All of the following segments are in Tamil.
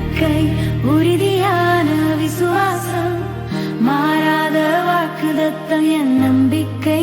நம்பிக்கை உறுதியான விசுவாசம் மாறாத வாக்குதத்தம் என் நம்பிக்கை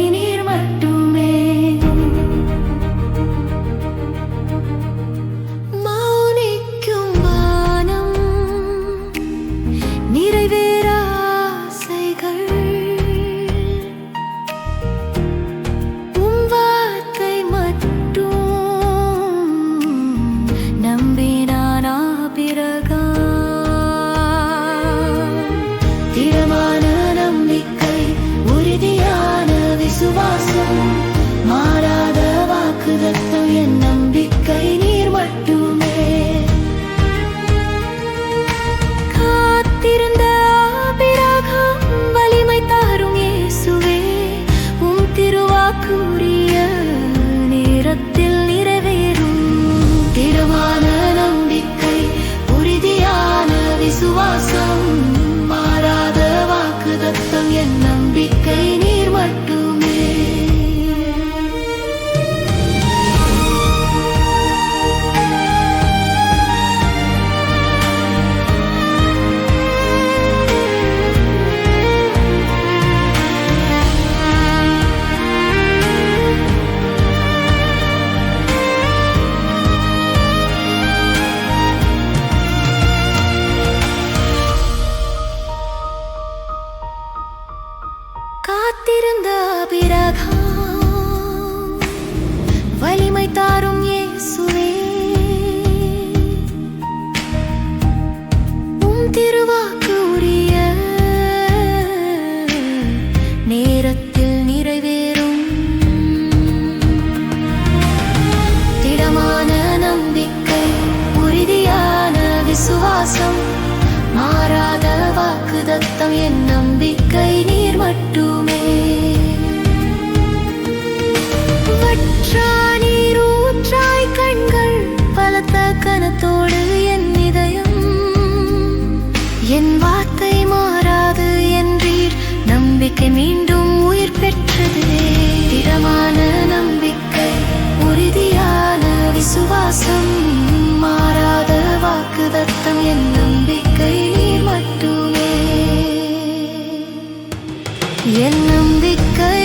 ಸುವಾಸ தத்தம் என் நம்பிக்கை நீர் மட்டுமே. வற்றா நீரூற்றாய் கண்கள் பலத்த கனத்தோடு என் இதயம். என் வார்த்தை மாறாது என்றீர். நம்பிக்கை மீண்டும் என் நம்பிக்கை